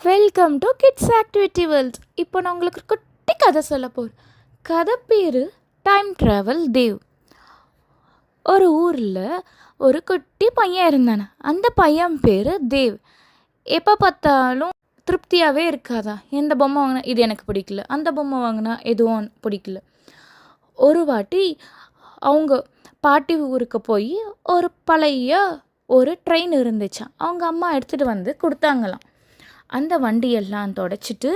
Welcome to kids activity world இப்போ நான் உங்களுக்கு ஒரு குட்டி கதை சொல்ல போகிறேன் கதை பேர் டைம் ட்ராவல் தேவ் ஒரு ஊரில் ஒரு குட்டி பையன் இருந்தானே? அந்த பையன் பேர் தேவ் எப்போ பார்த்தாலும் திருப்தியாகவே இருக்காதா? எந்த பொம்மை வாங்கினா இது எனக்கு பிடிக்கல. அந்த பொம்மை வாங்கினா எதுவும் பிடிக்கல. ஒரு வாட்டி அவங்க பாட்டி ஊருக்கு போய் ஒரு பழைய ஒரு ட்ரெயின் இருந்துச்சான் அவங்க அம்மா எடுத்துகிட்டு வந்து கொடுத்தாங்களாம். அந்த வண்டியெல்லாம் தொடச்சிட்டு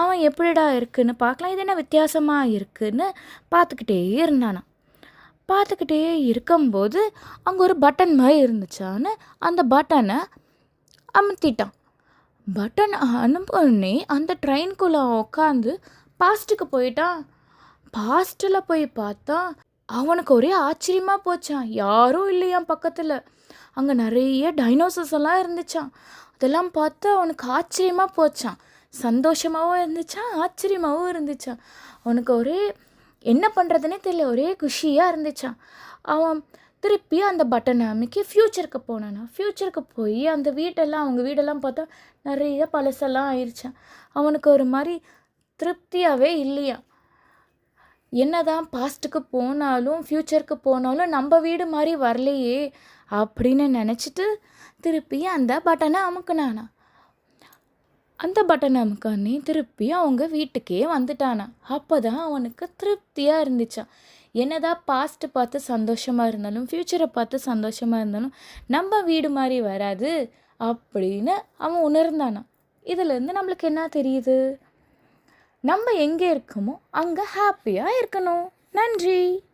அவன் எப்படிடா இருக்குன்னு பார்க்கலாம். இது என்ன வித்தியாசமாக இருக்குன்னு? பார்த்துக்கிட்டே இருந்தானாம். பார்த்துக்கிட்டே இருக்கும்போது அங்கே ஒரு பட்டன் மாதிரி இருந்துச்சான்னு அந்த பட்டனை அமுத்திட்டான். பட்டன் அனுப்புனே அந்த ட்ரெயின்குள்ளே உட்காந்து பாஸ்ட்டுக்கு போயிட்டான். பாஸ்ட்டில் போய் பார்த்தா அவனுக்கு ஒரே ஆச்சரியமாக போச்சான் யாரும் இல்லையாம் பக்கத்தில். அங்கே நிறைய டைனோசர்ஸ் எல்லாம் இருந்துச்சான் அதெல்லாம் பார்த்து அவனுக்கு ஆச்சரியமாக போச்சான் சந்தோஷமாகவும் இருந்துச்சான் ஆச்சரியமாகவும் இருந்துச்சான் அவனுக்கு ஒரே என்ன பண்ணுறதுனே தெரியல ஒரே குஷியாக இருந்துச்சான் அவன் திருப்பி அந்த பட்டனை அமைக்கி ஃப்யூச்சருக்கு போனானா ஃப்யூச்சருக்கு போய் அந்த வீட்டெல்லாம் அவங்க வீடெல்லாம் பார்த்தா நிறைய பழசெல்லாம் ஆயிடுச்சான் அவனுக்கு ஒரு மாதிரி திருப்தியாகவே இல்லையா என்னதான் பாஸ்ட்டுக்கு போனாலும் ஃப்யூச்சருக்கு போனாலும் நம்ம வீடு மாதிரி வரலையே அப்படின்னு நினச்சிட்டு திருப்பி அந்த பட்டனை அமுக்குனானா? அந்த பட்டனை அமுக்கானே திருப்பி அவங்க வீட்டுக்கே வந்துட்டானா? அப்போ தான் அவனுக்கு திருப்தியாக இருந்துச்சான் என்னதான் பாஸ்ட்டு பார்த்து சந்தோஷமாக இருந்தாலும் ஃப்யூச்சரை பார்த்து சந்தோஷமாக இருந்தாலும் நம்ம வீடு மாதிரி வராது அப்படின்னு அவன் உணர்ந்தானா? இதுலேருந்து நம்மளுக்கு என்ன தெரியுது? நம்ம எங்கே இருக்கோமோ அங்கே ஹாப்பியாக இருக்கணும். நன்றி.